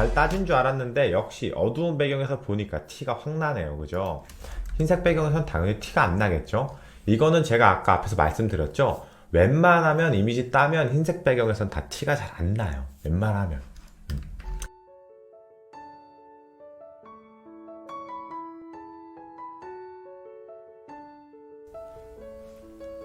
잘 따진 줄 알았는데 역시 어두운 배경에서 보니까 티가 확 나네요. 그죠? 흰색 배경에선 당연히 티가 안 나겠죠? 이거는 제가 아까 앞에서 말씀드렸죠? 웬만하면 이미지 따면 흰색 배경에선 다 티가 잘 안 나요. 웬만하면. 음.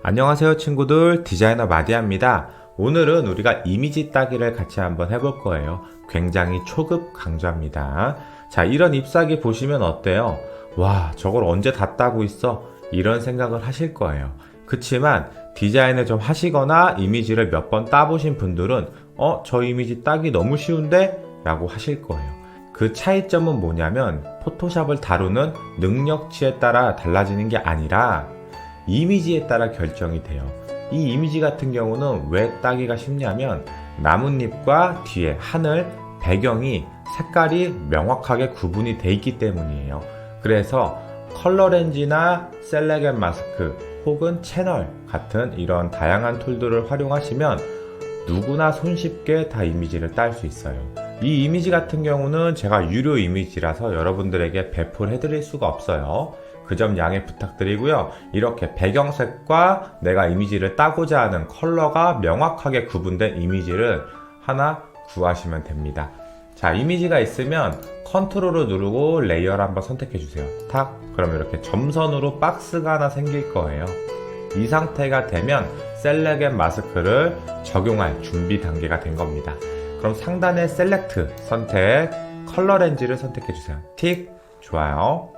안녕하세요 친구들 디자이너 마디아입니다 오늘은 우리가 이미지 따기를 같이 한번 해볼 거예요. 굉장히 초급 강좌입니다. 자 이런 ip사기 보시면 어때요? 와 저걸 언제 다 따고 있어? 이런 생각을 하실 거예요. 그치만 디자인을 좀 하시거나 이미지를 몇 번 따보신 분들은 어 저 이미지 따기 너무 쉬운데? 라고 하실 거예요. 그 차이점은 뭐냐면 포토샵을 다루는 능력치에 따라 달라지는 게 아니라 이미지에 따라 결정이 돼요. 이 이미지 같은 경우는 왜 따기가 쉽냐면 나뭇잎과 뒤에 하늘, 배경이 색깔이 명확하게 구분이 돼 있기 때문이에요. 그래서 컬러 렌즈나 셀렉앤 마스크 혹은 채널 같은 이런 다양한 툴들을 활용하시면 누구나 손쉽게 다 이미지를 딸 수 있어요. 이 이미지 같은 경우는 제가 유료 이미지라서 여러분들에게 배포를 해드릴 수가 없어요. 그 점 양해 부탁드리고요. 이렇게 배경색과 내가 이미지를 따고자 하는 컬러가 명확하게 구분된 이미지를 하나 구하시면 됩니다. 자, 이미지가 있으면 컨트롤을 누르고 레이어를 한번 선택해 주세요. 탁! 그럼 이렇게 점선으로 박스가 하나 생길 거예요. 이 상태가 되면 셀렉앤 마스크를 적용할 준비 단계가 된 겁니다. 그럼 상단의 셀렉트 선택, 컬러 렌즈를 선택해 주세요. 틱! 좋아요.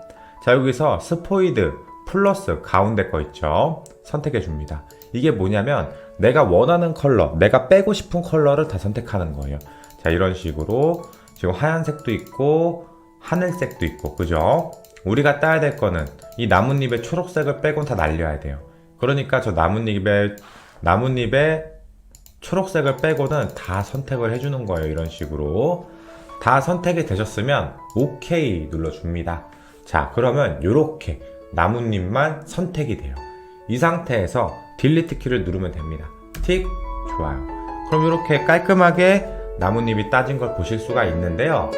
자, 여기서 스포이드 플러스 가운데 거 있죠? 선택해 줍니다. 이게 뭐냐면 내가 원하는 컬러, 내가 빼고 싶은 컬러를 다 선택하는 거예요. 자, 이런 식으로 지금 하얀색도 있고 하늘색도 있고, 그죠? 우리가 따야 될 거는 이 나뭇잎의 초록색을 빼곤 다 날려야 돼요. 그러니까 저 나뭇잎의 나뭇잎의 초록색을 빼고는 다 선택을 해주는 거예요. 이런 식으로. 다 선택이 되셨으면 OK 눌러줍니다. 자, 그러면 이렇게 나뭇잎만 선택이 돼요. 이 상태에서 딜리트 키를 누르면 됩니다. 틱, 좋아요. 그럼 이렇게 깔끔하게 나뭇잎이 따진 걸 보실 수가 있는데요.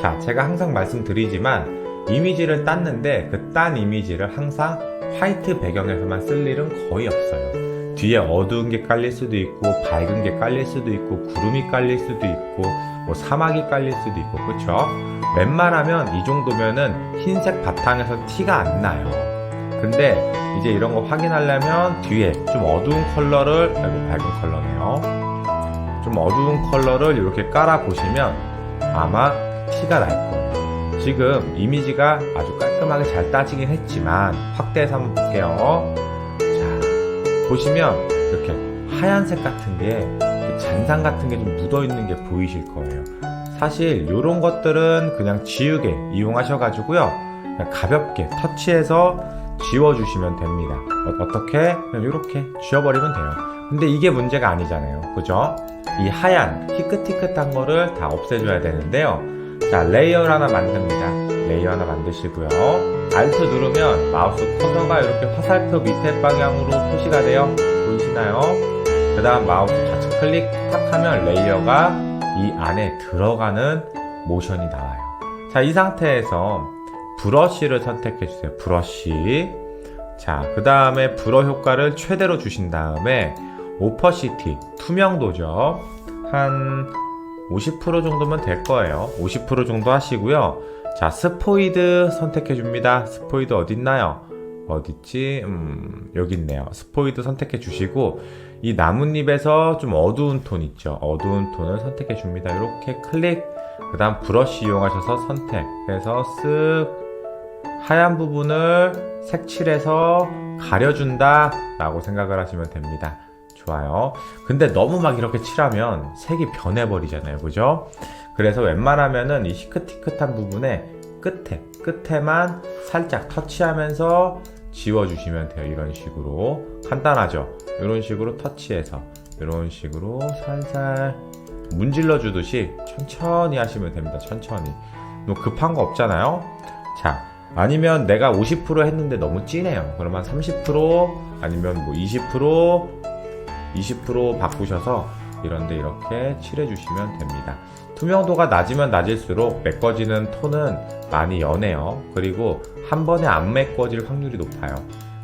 자, 제가 항상 말씀드리지만 이미지를 땄는데 그 딴 이미지를 항상 화이트 배경에서만 쓸 일은 거의 없어요. 뒤에 어두운 게 깔릴 수도 있고 밝은 게 깔릴 수도 있고 구름이 깔릴 수도 있고 뭐 사막이 깔릴 수도 있고 그쵸? 웬만하면 이 정도면은 흰색 바탕에서 티가 안 나요. 근데 이제 이런 거 확인하려면 뒤에 좀 어두운 컬러를 아이고 밝은 컬러네요. 좀 어두운 컬러를 이렇게 깔아 보시면 아마 티가 날 거예요. 지금 이미지가 아주 깔끔하게 잘 따지긴 했지만 확대해서 한번 볼게요. 자, 보시면 이렇게 하얀색 같은 게 잔상 같은 게 좀 묻어 있는 게 보이실 거예요. 사실 이런 것들은 그냥 지우개 이용하셔가지고요. 그냥 가볍게 터치해서 지워주시면 됩니다. 어, 떻게 이렇게 지워버리면 돼요. 근데 이게 문제가 아니잖아요. 그죠? 이 하얀 희끗희끗한 거를 다 없애줘야 되는데요. 자, 레이어를 하나 만듭니다. 레이어 하나 만드시고요. Alt 누르면 마우스 커서가 이렇게 화살표 밑에 방향으로 표시가 돼요. 보이시나요? 그 다음 마우스 좌측 클릭 탁 하면 레이어가 이 안에 들어가는 모션이 나와요. 자, 이 상태에서 브러쉬를 선택해 주세요. 브러쉬. 자, 그 다음에 브러 효과를 최대로 주신 다음에 오퍼시티, 투명도죠. 한 50% 정도면 될 거예요. 50% 정도 하시고요. 자, 스포이드 선택해 줍니다. 스포이드 어딨나요? 어딨지? 음, 여기 있네요. 스포이드 선택해 주시고, 이 나뭇잎에서 좀 어두운 톤 있죠? 어두운 톤을 선택해 줍니다. 이렇게 클릭, 그 다음 브러쉬 이용하셔서 선택해서 쓱 하얀 부분을 색칠해서 가려준다 라고 생각을 하시면 됩니다. 좋아요. 근데 너무 막 이렇게 칠하면 색이 변해버리잖아요. 그죠? 그래서 웬만하면은 이 시크티크한 부분에 끝에, 끝에만 살짝 터치하면서 지워주시면 돼요. 이런 식으로. 간단하죠? 이런 식으로 터치해서, 이런 식으로 살살 문질러 주듯이 천천히 하시면 됩니다. 천천히. 뭐 급한 거 없잖아요? 자, 아니면 내가 50% 했는데 너무 진해요. 그러면 30% 아니면 뭐 20% 20% 바꾸셔서 이런데 이렇게 칠해주시면 됩니다. 투명도가 낮으면 낮을수록 메꿔지는 톤은 많이 연해요. 그리고 한 번에 안 메꿔질 확률이 높아요.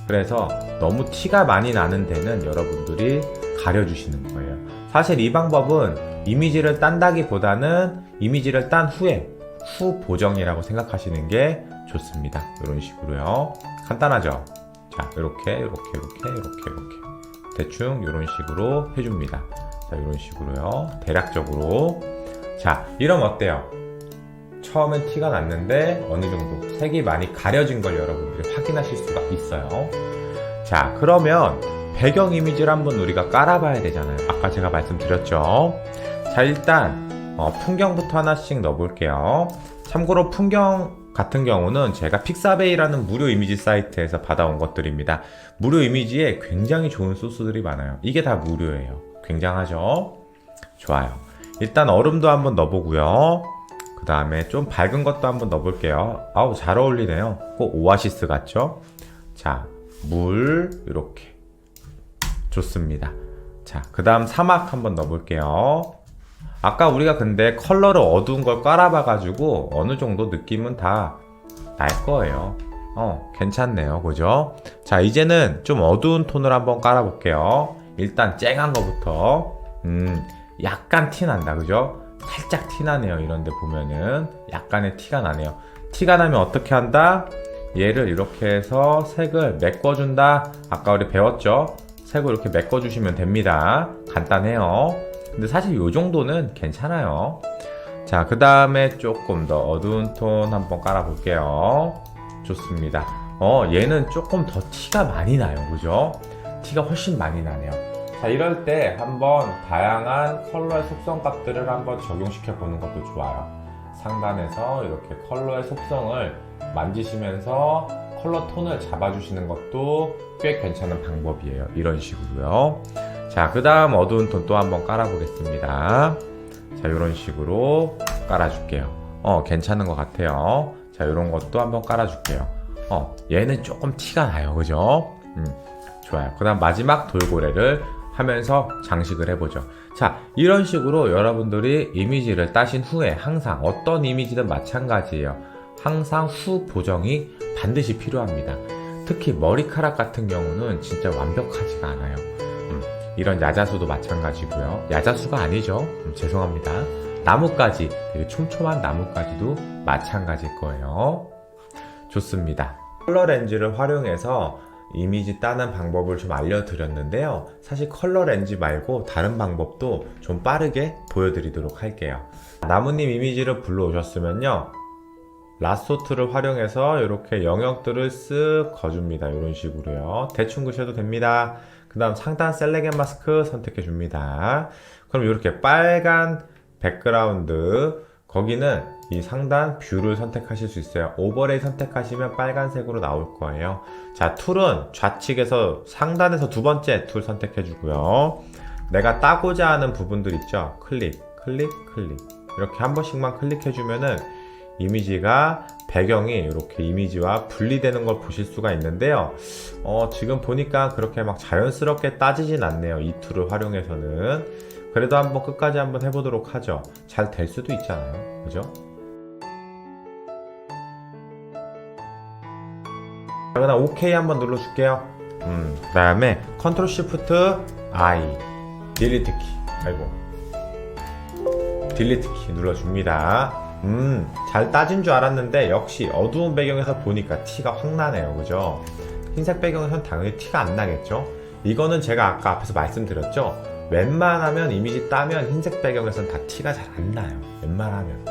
그래서 너무 티가 많이 나는 데는 여러분들이 가려주시는 거예요. 사실 이 방법은 이미지를 딴다기보다는 이미지를 딴 후에 후 보정이라고 생각하시는 게 좋습니다. 이런 식으로요. 간단하죠? 자, 이렇게, 이렇게, 이렇게, 이렇게, 이렇게. 대충 이런 식으로 해줍니다. 자, 이런 식으로요. 대략적으로. 자, 이러면 어때요? 처음엔 티가 났는데 어느 정도 색이 많이 가려진 걸 여러분들이 확인하실 수가 있어요. 자, 그러면 배경 이미지를 한번 우리가 깔아봐야 되잖아요. 아까 제가 말씀드렸죠. 자, 일단 어, 풍경부터 하나씩 넣어볼게요. 참고로 풍경 같은 경우는 제가 픽사베이라는 무료 이미지 사이트에서 받아온 것들입니다. 무료 이미지에 굉장히 좋은 소스들이 많아요. 이게 다 무료예요. 굉장하죠? 좋아요. 일단 얼음도 한번 넣어보고요. 그 다음에 좀 밝은 것도 한번 넣어볼게요. 아우, 잘 어울리네요. 꼭 오아시스 같죠? 자, 물, 이렇게. 좋습니다. 자, 그 다음 사막 한번 넣어볼게요. 아까 우리가 근데 컬러를 어두운 걸 깔아봐가지고 어느 정도 느낌은 다 날 거예요. 어, 괜찮네요. 그죠? 자, 이제는 좀 어두운 톤을 한번 깔아볼게요. 일단 쨍한 거부터. 음, 약간 티 난다. 그죠? 살짝 티 나네요. 이런데 보면은 약간의 티가 나네요. 티가 나면 어떻게 한다? 얘를 이렇게 해서 색을 메꿔준다. 아까 우리 배웠죠? 색을 이렇게 메꿔주시면 됩니다. 간단해요. 근데 사실 이 정도는 괜찮아요. 자, 그 다음에 조금 더 어두운 톤 한번 깔아 볼게요. 좋습니다. 어, 얘는 조금 더 티가 많이 나요. 그죠? 티가 훨씬 많이 나네요. 자, 이럴 때 한번 다양한 컬러의 속성 값들을 한번 적용시켜 보는 것도 좋아요. 상단에서 이렇게 컬러의 속성을 만지시면서 컬러 톤을 잡아주시는 것도 꽤 괜찮은 방법이에요. 이런 식으로요. 자, 그 다음 어두운 톤 또 한번 깔아보겠습니다. 자, 이런 식으로 깔아줄게요. 어, 괜찮은 것 같아요. 자, 이런 것도 한번 깔아줄게요. 어, 얘는 조금 티가 나요. 그죠? 음, 좋아요. 그 다음 마지막 돌고래를 하면서 장식을 해보죠. 자, 이런 식으로 여러분들이 이미지를 따신 후에 항상 어떤 이미지든 마찬가지예요. 항상 후 보정이 반드시 필요합니다. 특히 머리카락 같은 경우는 진짜 완벽하지가 않아요. 음, 이런 야자수도 마찬가지고요. 야자수가 아니죠. 음, 죄송합니다. 나뭇가지, 되게 촘촘한 나뭇가지도 마찬가지일 거예요. 좋습니다. 컬러 렌즈를 활용해서 이미지 따는 방법을 좀 알려드렸는데요. 사실 컬러 렌즈 말고 다른 방법도 좀 빠르게 보여드리도록 할게요. 나무님 이미지를 불러오셨으면요. 라소트를 활용해서 이렇게 영역들을 쓱 거줍니다. 이런 식으로요. 대충 그셔도 됩니다. 그 다음 상단 셀레겐 마스크 선택해 줍니다. 그럼 이렇게 빨간 백그라운드 거기는 이 상단 뷰를 선택하실 수 있어요. 오버레이 선택하시면 빨간색으로 나올 거예요. 자, 툴은 좌측에서 상단에서 두 번째 툴 선택해 주고요. 내가 따고자 하는 부분들 있죠? 클릭, 클릭, 클릭. 이렇게 한 번씩만 클릭해 주면은 이미지가 배경이 이렇게 이미지와 분리되는 걸 보실 수가 있는데요. 어, 지금 보니까 그렇게 막 자연스럽게 따지진 않네요. 이 툴을 활용해서는. 그래도 한번 끝까지 한번 해보도록 하죠. 잘 될 수도 있잖아요. 그죠? 자, 그다음 OK 한번 눌러줄게요. 음, 그 다음에 컨트롤 시프트 I 딜리트 키. 아이고. 딜리트 키 눌러줍니다. 음, 잘 따진 줄 알았는데 역시 어두운 배경에서 보니까 티가 확 나네요. 그죠? 흰색 배경에선 당연히 티가 안 나겠죠? 이거는 제가 아까 앞에서 말씀드렸죠? 웬만하면 이미지 따면 흰색 배경에선 다 티가 잘 안 나요. 웬만하면.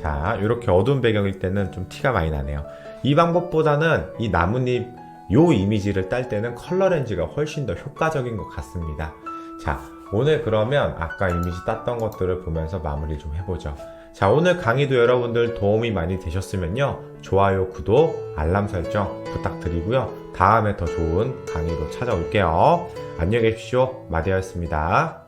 자, 이렇게 어두운 배경일 때는 좀 티가 많이 나네요. 이 방법보다는 이 나뭇잎 요 이미지를 딸 때는 컬러 렌즈가 훨씬 더 효과적인 것 같습니다. 자, 오늘 그러면 아까 이미지 땄던 것들을 보면서 마무리 좀 해보죠. 자, 오늘 강의도 여러분들 도움이 많이 되셨으면요. 좋아요, 구독, 알람 설정 부탁드리고요. 다음에 더 좋은 강의로 찾아올게요. 안녕히 계십시오. 마디아였습니다.